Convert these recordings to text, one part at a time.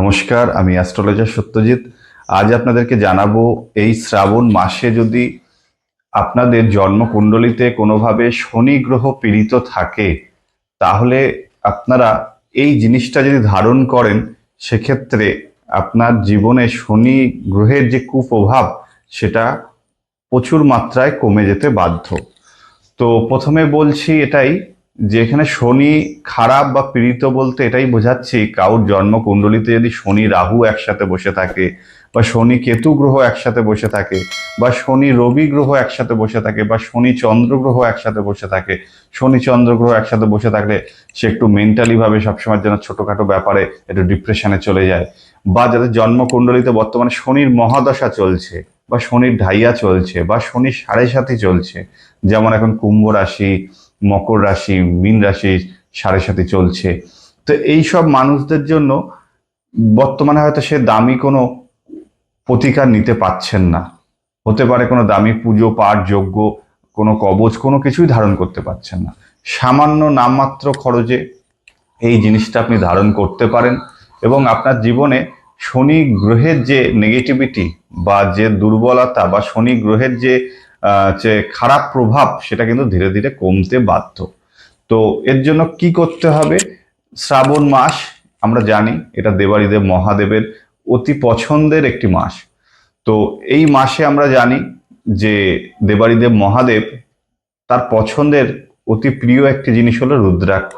নমস্কার, আমি অ্যাস্ট্রোলজার সত্যজিৎ। আজ আপনাদেরকে জানাব এই শ্রাবণ মাসে যদি আপনাদের জন্মকুণ্ডলিতে কোনোভাবে শনি গ্রহ পীড়িত থাকে, তাহলে আপনারা এই জিনিসটা যদি ধারণ করেন, সেক্ষেত্রে আপনার জীবনে শনি গ্রহের যে কুপ্রভাব, সেটা প্রচুর মাত্রায় কমে যেতে বাধ্য। তো প্রথমে বলছি এটাই যে এখানে শনি খারাপ বা পীড়িত বলতে এটাই বোঝাচ্ছি, কারোর জন্মকুণ্ডলিতে যদি শনি রাহু একসাথে বসে থাকে, বা শনি কেতু গ্রহ একসাথে বসে থাকে, বা শনি রবি গ্রহ একসাথে বসে থাকে, বা শনি চন্দ্র গ্রহ একসাথে বসে থাকে, শনি চন্দ্র গ্রহ একসাথে বসে থাকলে সে একটু মেন্টালি ভাবে সবসময়ের জন্য ছোটখাটো ব্যাপারে একটু ডিপ্রেশনে চলে যায়, বা যাদের জন্মকুণ্ডলিতে বর্তমানে শনির মহাদশা চলছে, বা শনির ঢাইয়া চলছে, বা শনির সাড়ে সাথে চলছে, যেমন এখন কুম্ভ রাশি মকর রাশি, মীন রাশি সাড়ে সাথে চলছে। তো এই সব মানুষদের জন্য বর্তমানে হয়তো সে দামি কোনো প্রতিকার নিতে পাচ্ছেন না। হতে পারে কোনো দামি পুজো পাঠ যোগ্য কোনো কবচ, কোনো কিছুই ধারণ করতে পারছেন না। সামান্য নামমাত্র খরচে এই জিনিসটা আপনি ধারণ করতে পারেন এবং আপনার জীবনে শনি গ্রহের যে নেগেটিভিটি বা যে দুর্বলতা বা শনি গ্রহের যে যে খারাপ প্রভাব সেটা কিন্তু ধীরে ধীরে কমতে বাধ্য। তো এর জন্য কি করতে হবে? শ্রাবণ মাস, আমরা জানি এটা দেবাড়িদেব মহাদেবের অতি পছন্দের একটি মাস। তো এই মাসে আমরা জানি যে দেবাড়িদেব মহাদেব তার পছন্দের অতি প্রিয় একটি জিনিস হলো রুদ্রাক্ষ।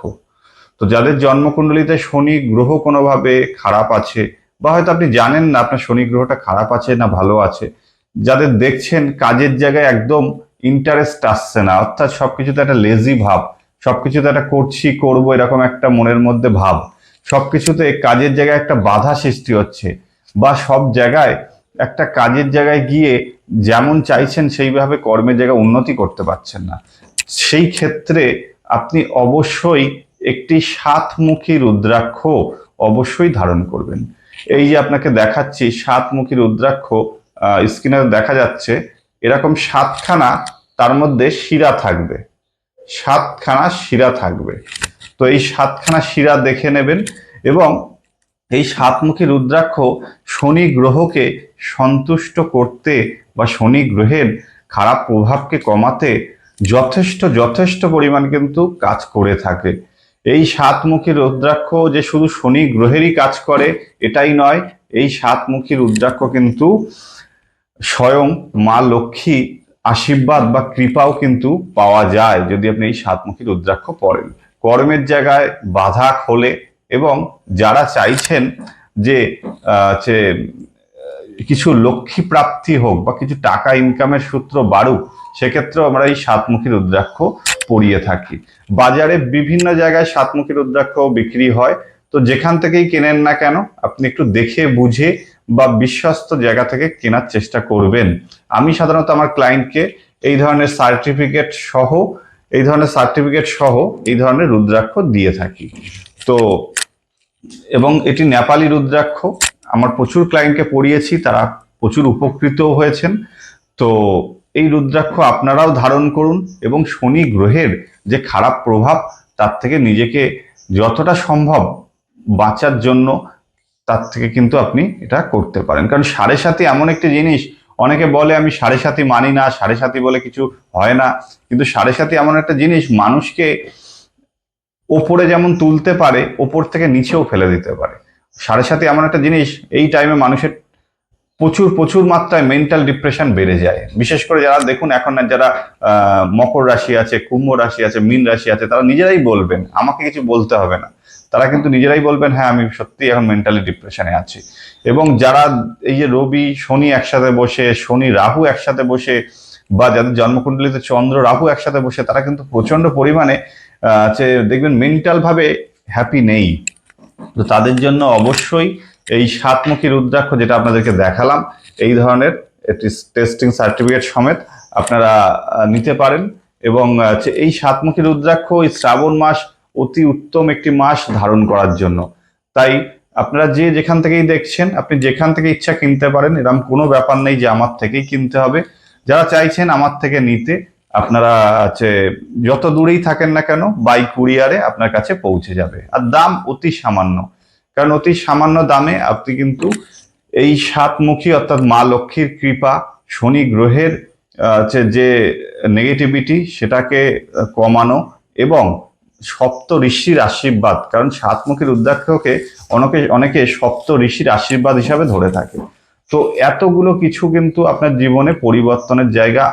তো যাদের জন্মকুণ্ডলিতে শনি গ্রহ কোনোভাবে খারাপ আছে বা হয়তো আপনি জানেন না আপনার শনি গ্রহটা খারাপ আছে না ভালো আছে যাদের দেখছেন কাজের জায়গায় একদম ইন্টারেস্ট আসছে না, অর্থাৎ সবকিছুতে একটা লেজি ভাব, সবকিছুতে একটা করছি, করব এরকম একটা মনের মধ্যে ভাব, সবকিছুতে কাজের জায়গায় একটা বাধা সৃষ্টি হচ্ছে বা সব জায়গায় একটা কাজের জায়গায় গিয়ে যেমন চাইছেন সেইভাবে কর্মের জায়গায় উন্নতি করতে পারছেন না। সেই ক্ষেত্রে আপনি অবশ্যই একটি সাতমুখী রুদ্রাক্ষ অবশ্যই ধারণ করবেন। এই যে আপনাকে দেখাচ্ছি সাতমুখী রুদ্রাক্ষ স্ক্রিনে দেখা যাচ্ছে, এরকম সাতখানা তার মধ্যে শিরা থাকবে। সাতখানা শিরা থাকবে। তো এই সাতখানা শিরা দেখে নেবেন এবং এই সাতমুখী রুদ্রাক্ষ শনি গ্রহকে সন্তুষ্ট করতে বা শনি গ্রহের খারাপ প্রভাবকে কমাতে যথেষ্ট যথেষ্ট পরিমাণ কিন্তু কাজ করে থাকে। এই সাতমুখী রুদ্রাক্ষ যে শুধু শনি গ্রহেরই কাজ করে, এটাই নয়, এই সাতমুখী রুদ্রাক্ষ কিন্তু স্বয়ং মা লক্ষ্মী আশীর্বাদ বা কৃপাও কিন্তু পাওয়া যায় যদি আপনি এই সাতমুখী রুদ্রাক্ষ পড়েন। কর্মের জায়গায় বাধা খোলে এবং যারা চাইছেন যে কিছু লক্ষ্মী প্রাপ্তি হোক বা কিছু টাকা ইনকামের সূত্র বাড়ুক, সেক্ষেত্রেও আমরা এই সাতমুখী রুদ্রাক্ষ পরিয়ে থাকি। বাজারে বিভিন্ন জায়গায় সাতমুখী রুদ্রাক্ষ বিক্রি হয়। তো যেখান থেকেই কেনেন না কেন, আপনি একটু দেখে বুঝে বা বিশ্বস্ত জায়গা থেকে কেনার চেষ্টা করবেন। আমি সাধারণত আমার ক্লায়েন্টকে এই ধরনের সার্টিফিকেট সহ, এই ধরনের সার্টিফিকেট সহ এই ধরনের রুদ্রাক্ষ দিয়ে থাকি। তো, এবং এটি নেপালি রুদ্রাক্ষ। আমার প্রচুর ক্লায়েন্টকে পড়িয়েছি, তারা প্রচুর উপকৃতও হয়েছেন। তো, এই রুদ্রাক্ষ আপনারাও ধারণ করুন এবং শনি গ্রহের যে খারাপ প্রভাব, তার থেকে নিজেকে যতটা সম্ভব বাঁচার জন্য তার থেকে কিন্তু আপনি এটা করতে পারেন। কারণ সাড়ে সাথে এমন একটি জিনিস, অনেকে বলে আমি সাড়ে সাথে মানি না, সাড়ে সাথে বলে কিছু হয় না। কিন্তু সাড়ে সাথে এমন একটা জিনিস, মানুষকে ওপরে যেমন তুলতে পারে, ওপর থেকে নিচেও ফেলে দিতে পারে। সাড়ে সাথে এমন একটা জিনিস, এই টাইমে মানুষের প্রচুর প্রচুর মাত্রায় মেন্টাল ডিপ্রেশন বেড়ে যায়। বিশেষ করে যারা, দেখুন এখন যারা মকর রাশি আছে, কুম্ভ রাশি আছে, মীন রাশি আছে, তারা নিজেরাই বলবেন, আমাকে কিছু বলতে হবে না। তারা কিন্তু নিজেরাই বলবেন হ্যাঁ আমি সত্যি এখন মেন্টালি ডিপ্রেশনে আছি। এবং যারা এই যে রবি শনি একসাথে বসে শনি রাহু একসাথে বসে বা যাদের জন্মকুণ্ডলিতে চন্দ্র রাহু একসাথে বসে তারা কিন্তু প্রচণ্ড পরিমাণে আহ, দেখবেন মেন্টাল ভাবে হ্যাপি নেই। তো তাদের জন্য অবশ্যই এই সাতমুখী রুদ্রাক্ষ যেটা আপনাদেরকে দেখালাম এই ধরনের একটি টেস্টিং সার্টিফিকেট সমেত আপনারা নিতে পারেন। এবং এই সাতমুখী রুদ্রাক্ষ এই শ্রাবণ মাস অতি উত্তম একটি মাস ধারণ করার জন্য। তাই আপনারা যে যেখান থেকেই দেখছেন, আপনি যেখান থেকে ইচ্ছা কিনতে পারেন এরকম কোনো ব্যাপার নেই যে আমার থেকেই কিনতে হবে। যারা চাইছেন আমার থেকে নিতে, আপনারা হচ্ছে যত দূরেই থাকেন না কেন বাই কুরিয়ারে আপনার কাছে পৌঁছে যাবে। আর দাম অতি সামান্য। কারণ অতি সামান্য দামে আপনি কিন্তু এই সাতমুখী অর্থাৎ মা লক্ষ্মীর কৃপা, শনি গ্রহের যে নেগেটিভিটি সেটাকে কমানো এবং সপ্ত ঋষির আশীর্বাদ, কারণ সাতমুখী রুদ্রাক্ষকে অনেকে অনেকে সপ্ত ঋষির আশীর্বাদ হিসাবে ধরে থাকে। তো এতগুলো কিছু কিন্তু আপনার জীবনে পরিবর্তনের জায়গা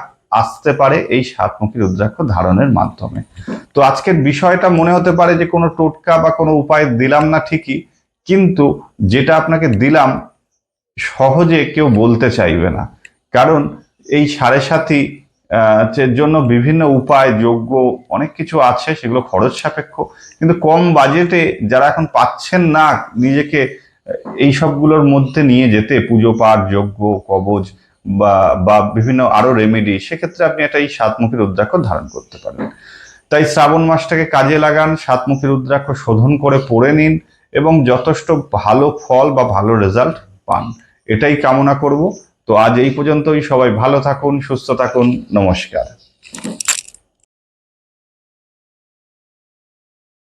আসতে পারে এই সাতমুখী রুদ্রাক্ষ ধারণের মাধ্যমে। তো আজকের বিষয়টা মনে হতে পারে যে কোনো টোটকা বা কোনো উপায় দিলাম না ঠিকই, কিন্তু যেটা আপনাকে দিলাম, সহজে কেউ বলতে চাইবে না। কারণ এই সাড়ে সাথী জন্য বিভিন্ন উপায়, যোগ্য অনেক কিছু আছে, সেগুলো খরচ সাপেক্ষ। কিন্তু কম বাজেটে যারা এখন পাচ্ছেন না নিজেকে এই সবগুলোর মধ্যে নিয়ে যেতে, পুজো পাঠ, যজ্ঞ, কবজ বা বা বিভিন্ন আরও রেমেডি সেক্ষেত্রে আপনি একটা এই সাতমুখী রুদ্রাক্ষ ধারণ করতে পারেন। তাই শ্রাবণ মাসটাকে কাজে লাগান, সাতমুখী রুদ্রাক্ষ শোধন করে পড়ে নিন এবং যথেষ্ট ভালো ফল বা ভালো রেজাল্ট পান। এটাই কামনা করব। তো আজ এই পর্যন্তই। সবাই ভালো থাকুন সুস্থ থাকুন। নমস্কার।